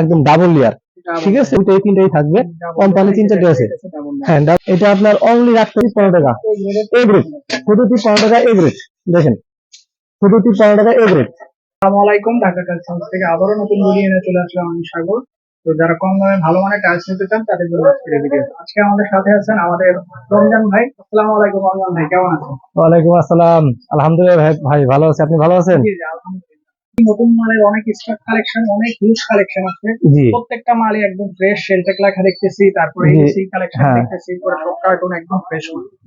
একদম double layer ঠিক আছে? ওইটা এই তিনটাই থাকবে। কোম্পানি তিন চারটে আছে। হ্যাঁ এটা আপনার অনলি রাখতে পনেরো টাকা। এ গ্রেড পনেরো টাকা এ গ্রেড দেখেন। শুধুটি পনেরো টাকা এ গ্রেড আসসালামু আলাইকুম ঢাকা টাইলস হাউস থেকে আবারও নতুন ভিডিও নিয়ে চলে আসলাম আমি সাগর। তো যারা কম দামে ভালো মানের টাইলস নিতে চান তাদের জন্য আজকের ভিডিও আজকে আমাদের সাথে আছেন আমাদের রমজান ভাই। আসসালামু আলাইকুম রমজান ভাই কেমন আছেন? ওয়ালাইকুম আসসালাম। আলহামদুলিল্লাহ ভাই ভাই ভালো আছে? আপনি ভালো আছেন? জি, আলহামদুলিল্লাহ। নতুন মালের অনেক স্টক কালেকশন অনেক হিউজ কালেকশন আছে। প্রত্যেকটা মালই একদম ফ্রেশ সেলটেক লেখা দেখতেছি তারপরে এসি কালেকশন হ্যাঁ। দেখতেছি পরে সব কার্টুন একদম ফ্রেশ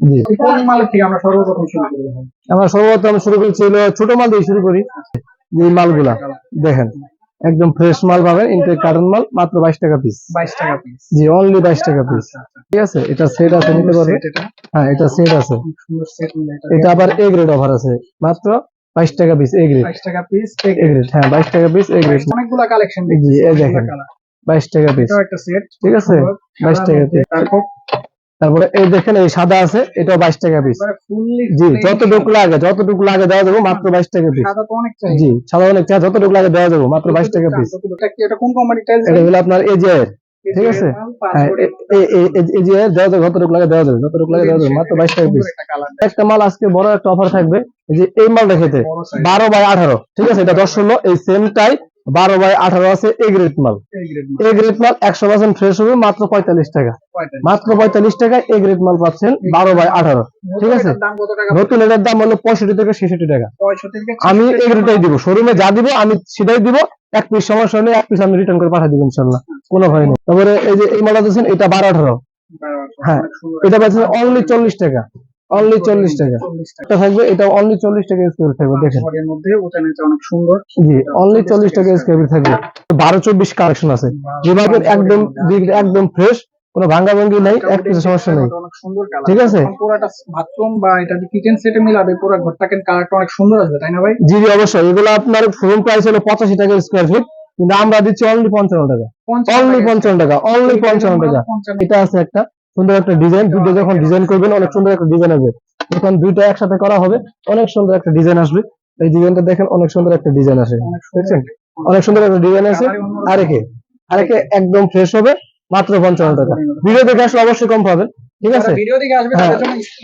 জি। কোন মালের থেকে আমরা সর্বপ্রথম শুরু করব? আমরা সর্বপ্রথম শুরু করছি হলো ছোট মাল দিয়ে শুরু করি। যে এই মালগুলা দেখেন একদম ফ্রেশ মাল পাবেন ইনটেক কার্টন মাল মাত্র বাইশ টাকা পিস বাইশ টাকা পিস জি অনলি বাইশ টাকা পিস ঠিক আছে? এটা সেট আছে নিতে পারবে? হ্যাঁ এটা সেট আছে। মিলে এটা আবার এ গ্রেড অফার আছে। মাত্র বাইশ টাকা পিস এ গ্রেড বাইশ টাকা পিস এ গ্রেড হ্যাঁ বাইশ টাকা পিস এ গ্রেড অনেকগুলা কালেকশন জি, এই দেখেন। বাইশ টাকা পিস একটা সেট ঠিক আছে? বাইশ টাকা পিস তারপরে? এই দেখেন এই সাদা আছে এটাও বাইশ টাকা পিস জি যতটুকু লাগে যতটুকু লাগে দেওয়া যাব মাত্র বাইশ টাকা পিস সাদা তো অনেক চাই। জি সাদা অনেক যতটুকু লাগে দেওয়া যাব মাত্র বাইশ টাকা পিস এটা কোন কোম্পানি এটা হলো আপনার এজিআই ঠিক আছে? এই যে দেওয়া যাবে রোগ লাগে দেওয়া যাবে রোগ লাগে দেওয়া যাবে মাত্র বাইশ টাকা পিস একটা মাল আজকে বড় একটা অফার থাকবে যে এই মালটা খেতে বারো বাই আঠারো ঠিক আছে? এটা দশ ষোলো এই সেমটাই বারো বাই আঠারো আছে এ গ্রেড মাল। এ গ্রেড মাল। একশো পার্সেন্ট ফ্রেশ হবে মাত্র পঁয়তাল্লিশ টাকা। মাত্র পঁয়তাল্লিশ টাকায় এ গ্রেড মাল পাচ্ছেন বারো বাই আঠারো। ঠিক আছে? নতুন এটার দাম হলো পঁয়ষট্টি থেকে ছেষট্টি টাকা। 65 থেকে আমি এ গ্রেডটাই দিব। শোরুমে যা দিব আমি সেটাই দিব। এক পিস সমস্যা হলে এক পিস আমি রিটার্ন করে পাঠিয়ে দিব ইনশাল্লাহ। কোনো ভয় নেই। তারপরে এই যে এই মালটা দিচ্ছেন এটা বারো আঠারো। হ্যাঁ, এটা পাচ্ছেন অনলি চল্লিশ টাকা। অনলি চল্লিশ টাকা। এটা থাকবে এটা অনলি চল্লিশ টাকা স্কোয়ার থাকবে দেখেন। ঘরের মধ্যে ওটা নিচে অনেক সুন্দর। জি অনলি চল্লিশ টাকা স্কোয়ার থাকবে। বারো চব্বিশ কালেকশন আছে। যেভাবে একদম একদম ফ্রেশ কোনো ভাঙ্গা ভাঙ্গি নাই এক কিছু সমস্যা নেই। ঠিক আছে? পুরোটা বাথরুম বা এটা কিচেন সেটে মিলাবে পুরো ঘরটাকে কালারটা অনেক সুন্দর আসবে তাই না ভাই? জি জি অবশ্যই। এগুলো আপনার শোরুম প্রাইস হলো পঁচাশি টাকা স্কোয়ার ফিট কিন্তু আমরা দিচ্ছি অনলি পঞ্চান্ন টাকা। অনলি পঞ্চান্ন টাকা অনলি পঞ্চান্ন টাকা। এটা আছে একটা। সুন্দর একটা ডিজাইন দুটো যখন ডিজাইন করবেন অনেক সুন্দর একটা ডিজাইন হবে যখন দুইটা একসাথে করা হবে অনেক সুন্দর একটা ডিজাইন আসবে। এই ডিজাইনটা দেখেন অনেক সুন্দর একটা ডিজাইন আসে। দেখছেন? অনেক সুন্দর একটা ডিজাইন আছে আরেকে আরেকে একদম ফ্রেশ হবে মাত্র পঞ্চান্ন টাকা। ভিডিও দেখে আসলে অবশ্যই কম পাবেন। ঠিক আছে? ভিডিও দিকে আসবে হ্যাঁ।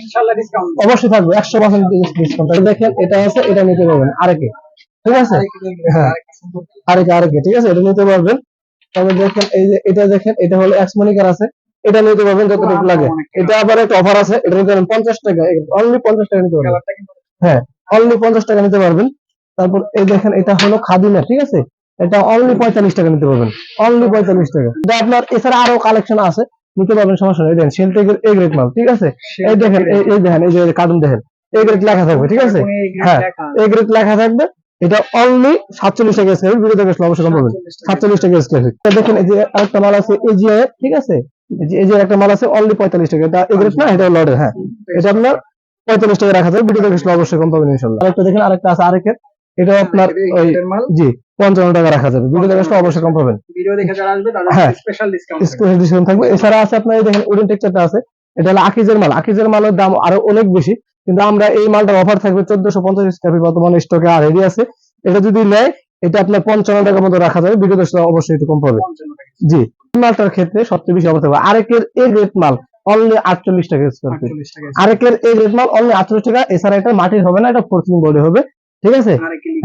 ইনশাআল্লাহ ডিসকাউন্ট অবশ্যই থাকবে একশো পার্সেন্ট ডিসকাউন্ট দেখেন এটা আছে এটা নিতে পারবেন। আরেকে ঠিক আছে? হ্যাঁ। আরেকে আরেকে ঠিক আছে? এটা নিতে পারবেন। তবে দেখেন এই যে এটা দেখেন এটা হলো এক্সমনিকার আছে। এটা নিতে পারবেন যতটুকু লাগে। এটা আবার একটা অফার আছে এটা নিতে পারবেন পঞ্চাশ টাকা। অনলি পঞ্চাশ টাকা নিতে পারবেন। হ্যাঁ অনলি পঞ্চাশ টাকা নিতে পারবেন। তারপর এই দেখেন এটা হলো খাদিনা ঠিক আছে? এটা অনলি পঁয়তাল্লিশ টাকা নিতে পারবেন। অনলি পঁয়তাল্লিশ টাকা। এটা আপনার এছাড়া আরও কালেকশন আছে। নিতে পারবেন সমস্যা নেই। এই দেখেন সেলটেকের এ গ্রেড মাল ঠিক আছে? এই দেখেন এই- এই দেখেন এই যে কার্টুন দেখেন এ গ্রেড লেখা থাকবে ঠিক আছে? হ্যাঁ এ গ্রেড লেখা থাকবে। এটা অনলি সাতচল্লিশ টাকা স্কোয়ার ফিট ভিডিও দেখে অবশ্যই কম পাবেন সাতচল্লিশ টাকা। স্কোয়ার ফিট দেখেন এই যে আরেকটা মাল আছে এজিআই ঠিক আছে? এই যে একটা মাল আছে অনলি পঁয়তাল্লিশ টাকা। এটা এ গ্রেড না এটা লর্ডের হ্যাঁ। এটা আপনার পঁয়তাল্লিশ টাকা রাখা যাবে ভিডিও দেখে অবশ্যই কম পাবেন ইনশাল্লাহ আরেকটা দেখেন আরেকটা আছে আরেকের। এটা আপনার ওই জি পঞ্চান্ন টাকা রাখা যাবে ভিডিও দেখে অবশ্যই কম পাবেন। ভিডিও দেখে যারা আসবে তাদের হ্যাঁ। স্পেশাল ডিসকাউন্ট স্পেশাল ডিসকাউন্ট থাকবে। এছাড়া আছে আপনার এই দেখেন উডেন টেক্সচারটা আছে। এটা হলো আকিজের মাল। আকিজের মালের দাম আরও অনেক বেশি কিন্তু আমরা এই মালটার অফার থাকবে চোদ্দশো পঞ্চাশ টাকা বর্তমানে স্টকে আর রেডি আছে। এটা যদি নেয় এটা আপনার পঞ্চান্ন টাকার মতো রাখা যাবে ভিডিও দেখলে অবশ্যই একটু কম পাবে জি। মালটার ক্ষেত্রে সবচেয়ে বেশি অফার থাকবে আরেকের এই রেট মাল অনলি আটচল্লিশ টাকা স্কোয়ার ফিট আরেকের এই রেট মাল অনলি আটচল্লিশ টাকা এছাড়া এটা মাটির হবে না এটা ফোর্সিং বডি হবে। ঠিক আছে?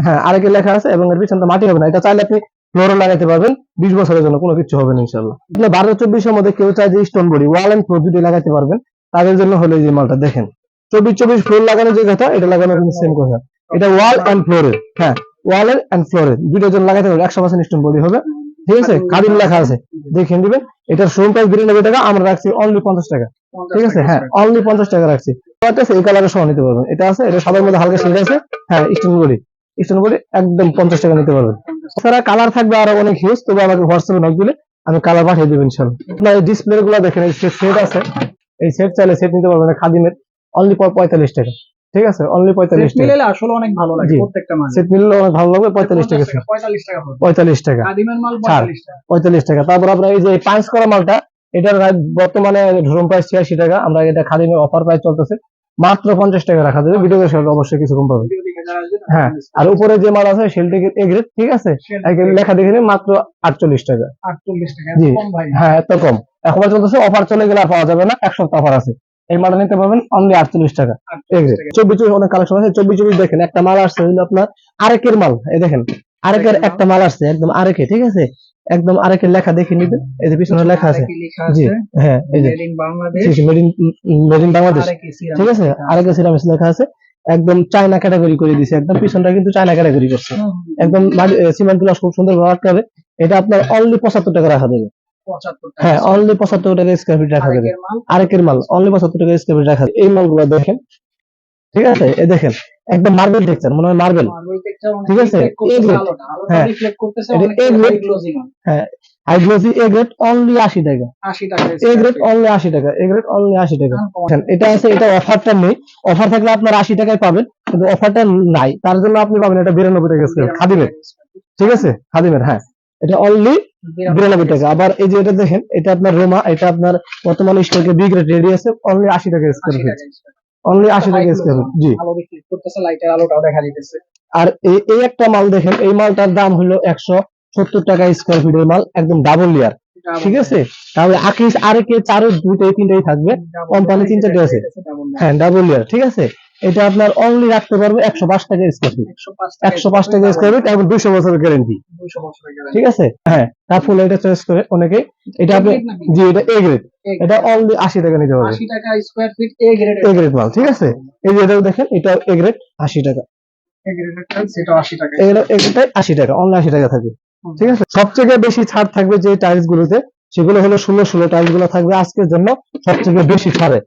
হ্যাঁ আরেকে লেখা আছে এবং এর পিছনটা মাটি হবে না। এটা চাইলে আপনি ফ্লোরে লাগাতে পারবেন। বিশ বছরের জন্য কোনো কিছু হবে না ইনশাল্লাহ আপনি বারো চব্বিশের মধ্যে কেউ চায় যে stone body wall and floor দুটি লাগাতে পারবেন তাদের জন্য হলো এই যে মালটা দেখেন। চব্বিশ চব্বিশ ফ্লোর লাগানো যে কথা এটা লাগানো সেম কথা। এটা ওয়াল এন্ড ফ্লোরে হ্যাঁ ওয়াল এন্ড ফ্লোরে দুটোর জন্য লাগাতে পারবেন একশো পার্সেন্ট স্টোন বডি হবে। ঠিক আছে? কাদিম লেখা আছে। দেখে নেবেন এটার শোরুম প্রাইস বিরানব্বই টাকা আমরা রাখছি অনলি পঞ্চাশ টাকা। ঠিক আছে? হ্যাঁ অনলি পঞ্চাশ টাকা রাখছি। এই কালারের সহ নিতে পারবেন। এটা আছে এটা সবার মধ্যে হালকা শেড আছে। হ্যাঁ স্টোন বডি স্টোন বডি একদম পঞ্চাশ টাকা নিতে পারবেন। এছাড়া কালার থাকবে আরও অনেক হিউজ তবে আমাকে হোয়াটসঅ্যাপে নক দিলে আমি কালার পাঠিয়ে দেবেন ইনশাল্লাহ আপনার এই ডিসপ্লে গুলো দেখেন এই সেট আছে এই সেট চাইলে সেট নিতে পারবেন খাদিমের। অনলি পঁয়তাল্লিশ টাকা। ঠিক আছে? অনলি পঁয়তাল্লিশ টাকা। মিলালে আসলে অনেক ভালো লাগে প্রত্যেকটা মাল। সেট মিললে অনেক ভালো লাগবে পঁয়তাল্লিশ টাকা। 45 টাকা পঁয়তাল্লিশ টাকা কাদিমের মাল। 45 টাকা। পঁয়তাল্লিশ টাকা। তারপর আপনার এই যে পাঁচ করা মালটা এটার বর্তমানে ধরুন প্রাইস ছিয়াশি টাকা। আমরা এটা খাদিমের অফার প্রাইস চলতেছে। মাত্র পঞ্চাশ টাকা রাখা যাবে। ভিডিও দেখে অবশ্যই কিছু কম তারা হ্যাঁ, আর উপরে যে মাল আছে সেলটেকের এ গ্রেড ঠিক আছে? লেখা দেখে মাত্র আটচল্লিশ টাকা। আটচল্লিশ টাকা জি। হ্যাঁ এত কম। এখন চলতেছে অফার চলে গেলে আর পাওয়া যাবে না। এক সপ্তাহ অফার আছে। এই মালটা নিতে পারবেন অনলি আটচল্লিশ টাকা। চব্বিশ চব্বিশ অনেক কালেকশন আছে চব্বিশ চব্বিশ দেখেন একটা মাল আসছে হইল আপনার আরেকের মাল এই দেখেন আরেকের আরেকের একটা মাল। আসছে একদম আরেকে ঠিক আছে? একদম আরেকের লেখা দেখে নিবে এই যে পিছনে লেখা আছে। জি আছে। হ্যাঁ এই যে। মেড ইন বাংলাদেশ ঠিক আছে? আরেকে সিরামিস লেখা আছে। একদম চায়না ক্যাটাগরি করে দিছে একদম পিছনটা কিন্তু চায়না ক্যাটাগরি করছে। একদম সিমেন্টগুলো খুব সুন্দর ভাবে আটকাবে। এটা আপনার অনলি পঁচাত্তর টাকা রাখা দেবে। হ্যাঁ অনলি পঁচাত্তর টাকা স্কোয়ার ফিট রাখা দেবে আরেকের মাল অনলি পঁচাত্তর টাকা স্কোয়ার ফিট রাখা। এই মালগুলো দেখেন। ঠিক আছে? এই দেখেন একদম মার্বেল টেক্সচার মনে হয় মার্বেল ঠিক আছে, হ্যাঁ। High glossy A grade only আশি টাকা। 80 টাকা এ গ্রেড অনলি আশি টাকা এ গ্রেড অনলি আশি টাকা। দেখেন, এটা আছে এটা অফারটা নেই। অফার থাকলে আপনার আশি টাকায় পাবেন কিন্তু অফারটা নাই। তার জন্য আপনি পাবেন এটা বিরানব্বই টাকা স্কোয়ার খাদিমের। ঠিক আছে? খাদিমের হ্যাঁ। এটা অনলি বিরানব্বই টাকা। আবার এই যে এটা দেখেন এটা আপনার রোমা এটা আপনার বর্তমানে স্টকে বি গ্রেড রেডি আছে অনলি আশি টাকা স্কোয়ার ফিট অনলি আশি টাকা স্কোয়ার ফিট জি। আলো রিফ্লেক্ট করতেছে লাইটের আলোটাও দেখা দিতেছে। আর এই এই একটা মাল দেখেন এই মালটার দাম হলো একশো সত্তর টাকা স্কোয়ার ফিটের মাল একদম ডাবল লেয়ার ঠিক আছে? তাহলে আকিস আরেকে চারো দুইটাই তিনটাই থাকবে। কোম্পানি তিন চারটে আছে। হ্যাঁ ডাবল লেয়ার ঠিক আছে? এটা আপনার অনলি রাখতে পারবে একশো পাঁচ টাকা স্কোয়ার ফিট একশো পাঁচ টাকা স্কোয়ার ফিট এবং দুশো বছরের গ্যারেন্টি ঠিক আছে? হ্যাঁ তার ফুল এটা চয়েস করে অনেকে এটা আপনি জি এটা এ গ্রেড এটা অনলি আশি টাকা নিতে পারবে এ গ্রেড মাল ঠিক আছে? এই যে এটাও দেখেন এটা এ গ্রেড আশি টাকা। আশি টাকা। অনলি আশি টাকা থাকবে। ঠিক আছে? সবথেকে বেশি ছাড় থাকবে যে টাইলস গুলোতে সেগুলো হলো ষোলো ষোলো টাইলসগুলো থাকবে আজকের জন্য সবথেকে বেশি ছাড়ে।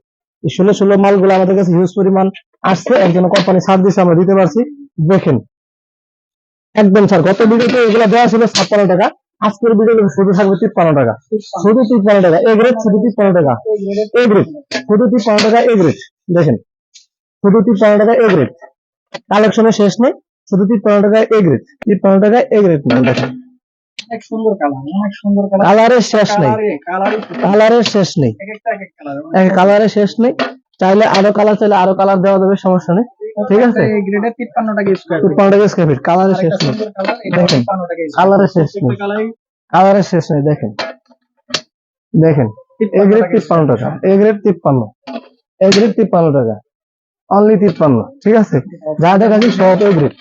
এই ষোলো ষোলো মালগুলো আমাদের কাছে হিউজ পরিমাণ আসছে একজন কোম্পানি দিচ্ছে আমরা দিতে পারছি। দেখেন একদম স্যার গত ভিডিওতে এগুলো দেওয়া ছিল ছাপ্পান্ন টাকা আজকের ভিডিওতে শুধু থাকবে তিপ্পান্ন টাকা। শুধু তিপ্পান্ন টাকা এ গ্রেড শুধু তিপ্পান্ন টাকা এ গ্রেড শুধু তিপ্পান্ন টাকা এ গ্রেড। দেখেন শুধু তিপ্পান্ন টাকা এ গ্রেড। কালেকশনের শেষ নেই শুধু তিপ্পান্ন টাকা এ গ্রেড। তিপ্পান্ন টাকা এ গ্রেড মাল দেখেন অনেক সুন্দর কালার অনেক সুন্দর কালার। কালারের শেষ নেই কালারের শেষ নেই। কালারের শেষ নেই। চাইলে আরও কালার চাইলে আরও কালার দেওয়া যাবে সমস্যা নেই। ঠিক আছে। গ্রেডের 53 টাকা স্কয়ার ফিট তিপ্পান্ন টাকা স্কোয়ার ফিট কালারের শেষ নেই। কালার দেখেন, 53 শেষ নেই। শেষ নেই দেখেন। দেখেন এ গ্রেড তিপ্পান্ন টাকা এ গ্রেড তিপ্পান্ন। এ গ্রেড তিপ্পান্ন টাকা অনলি তিপ্পান্ন ঠিক আছে? যা দেখাচ্ছি সব এ গ্রেড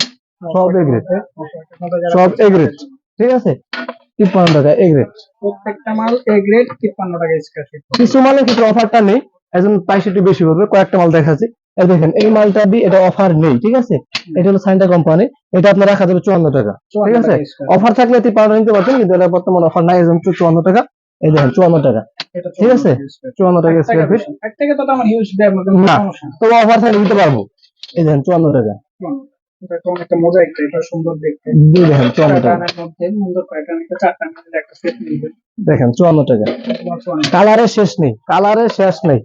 সব এ গ্রেড সব এ গ্রেড ঠিক আছে? তিপ্পান্ন টাকা এ গ্রেড প্রত্যেকটা মাল এ গ্রেড 53 টাকা স্কয়ার ফিট কিছু মালের ক্ষেত্রে অফারটা নেই। একজন প্রাইস একটু বেশি পড়বে কয়েকটা মাল দেখাচ্ছি। দেখেন এই মালটা দিয়ে এটা অফার নেই ঠিক আছে? এটা হলো সাইন্টা কোম্পানি এটা আপনার রাখা যাবে চুয়ান্ন টাকা ঠিক আছে? অফার থাকলে তিপ্পান্ন নিতে পারতেন কিন্তু এটা বর্তমানে অফার নাই একদম চুয়ান্ন টাকা। এই দেখেন চুয়ান্ন টাকা ঠিক আছে? চুয়ান্ন টাকা স্কোয়ার ফিট এক টাকা তো আমার হিউজ দেয় না। তবে অফার থাকলে দিতে পারব। এই দেখেন চুয়ান্ন টাকা। সুন্দর দেখতে। দেখেন চুয়ান্ন টাকা। সুন্দর প্যাটার্ন এটা চারটা একটা সেট মিলবে দেখেন চুয়ান্ন টাকা। কালারের শেষ নেই কালারের শেষ নেই।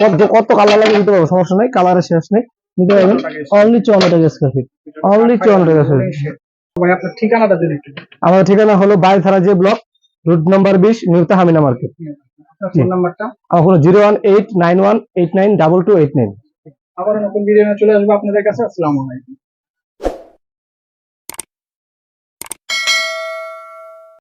কত কত কালার লাগে দিতে পারব সমস্যা নেই কালারের শেষ নেই। নিতে পারবেন? অনলি চুয়ান্ন টাকা স্কোয়ার ফিট Only 54 টাকা আপনার ঠিকানাটা একটু আমাদের ঠিকানা হলো বাইথারা যে ব্লক রুট নাম্বার বিশ নিউতা হামিনা মার্কেট। আপনার ফোন নাম্বারটা? আমার zero one eight nine one eight nine double two eight nine. আবার নতুন ভিডিও চলে আসব আপনাদের কাছে। আসসালামু আলাইকুম।